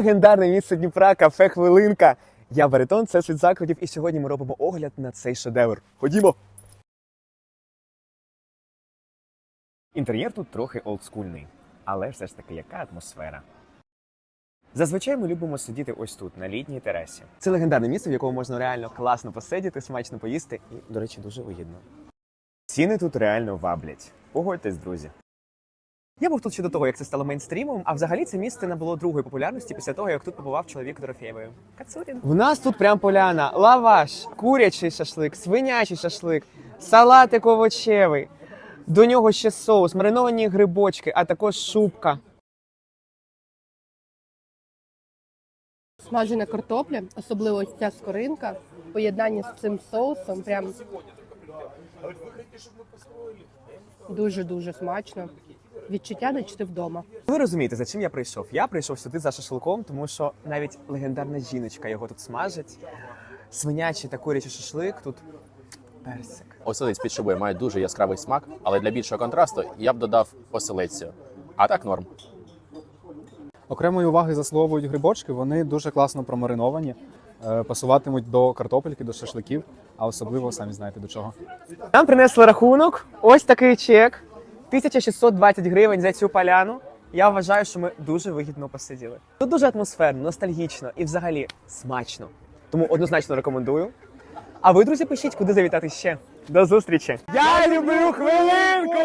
Легендарне місце Дніпра, кафе Хвилинка. Я Баритон, це світ закладів, і сьогодні ми робимо огляд на цей шедевр. Ходімо! Інтер'єр тут трохи олдскульний, але все ж таки яка атмосфера. Зазвичай ми любимо сидіти ось тут, на літній терасі. Це легендарне місце, в якому можна реально класно посидіти, смачно поїсти і, до речі, дуже вигідно. Ціни тут реально ваблять. Погодьтесь, друзі. Я був тут ще до того, як це стало мейнстрімом, а взагалі це місце набуло другої популярності після того, як тут побував чоловік Дорофєєвою. Кацурін. В нас тут прям поляна, лаваш, курячий шашлик, свинячий шашлик, салатик овочевий. До нього ще соус, мариновані грибочки, а також шубка. Смажена картопля, особливо ось ця скоринка, в поєднанні з цим соусом, прям дуже-дуже смачно. Відчуття, наче ти вдома. Ви розумієте, за чим я прийшов? Я прийшов сюди за шашликом, тому що навіть легендарна жіночка його тут смажить. Свинячий та курячий шашлик тут персик. Оселець під шубою має дуже яскравий смак, але для більшого контрасту я б додав оселедцю. А так норм. Окремої уваги заслуговують грибочки, вони дуже класно промариновані, е, пасуватимуть до картопельки, до шашликів, а особливо самі знаєте до чого. Нам принесли рахунок. Ось такий чек. 1620 гривень за цю поляну. Я вважаю, що ми дуже вигідно посиділи. Тут дуже атмосферно, ностальгічно і взагалі смачно. Тому однозначно рекомендую. А ви, друзі, пишіть, куди завітати ще. До зустрічі! Я люблю хвилинку!